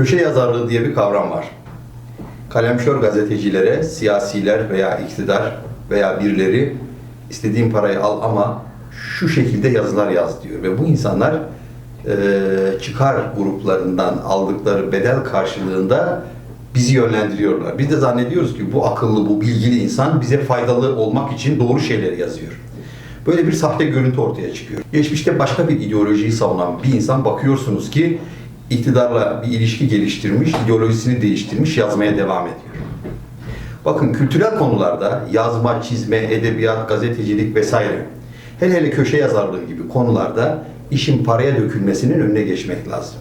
Köşe yazarlığı diye bir kavram var. Kalemşör gazetecilere, siyasiler veya iktidar veya birileri istediğin parayı al ama şu şekilde yazılar yaz diyor. Ve bu insanlar e, çıkar gruplarından aldıkları bedel karşılığında bizi yönlendiriyorlar. Biz de zannediyoruz ki bu akıllı, bu bilgili insan bize faydalı olmak için doğru şeyleri yazıyor. Böyle bir sahte görüntü ortaya çıkıyor. Geçmişte başka bir ideolojiyi savunan bir insan bakıyorsunuz ki iktidarla bir ilişki geliştirmiş, ideolojisini değiştirmiş, yazmaya devam ediyor. Bakın kültürel konularda yazma, çizme, edebiyat, gazetecilik vesaire hele hele köşe yazarlığı gibi konularda işin paraya dökülmesinin önüne geçmek lazım.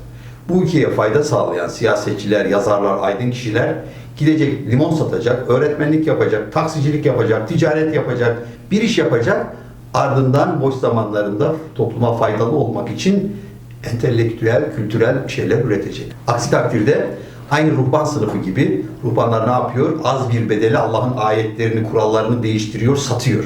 Bu ülkeye fayda sağlayan siyasetçiler, yazarlar, aydın kişiler gidecek limon satacak, öğretmenlik yapacak, taksicilik yapacak, ticaret yapacak, bir iş yapacak. Ardından boş zamanlarında topluma faydalı olmak için entelektüel, kültürel şeyler üretecek. Aksi takdirde aynı ruhban sınıfı gibi ruhbanlar ne yapıyor? Az bir bedeli Allah'ın ayetlerini, kurallarını değiştiriyor, satıyor.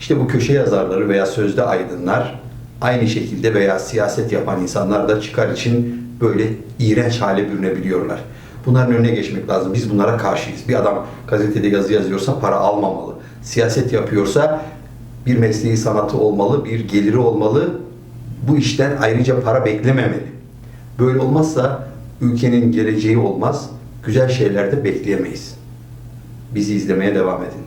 İşte bu köşe yazarları veya sözde aydınlar aynı şekilde veya siyaset yapan insanlar da çıkar için böyle iğrenç hale bürünebiliyorlar. Bunların önüne geçmek lazım. Biz bunlara karşıyız. Bir adam gazetede yazı yazıyorsa para almamalı. Siyaset yapıyorsa bir mesleği sanatı olmalı, bir geliri olmalı. Bu işten ayrıca para beklememeli. Böyle olmazsa ülkenin geleceği olmaz. Güzel şeyler de bekleyemeyiz. Bizi izlemeye devam edin.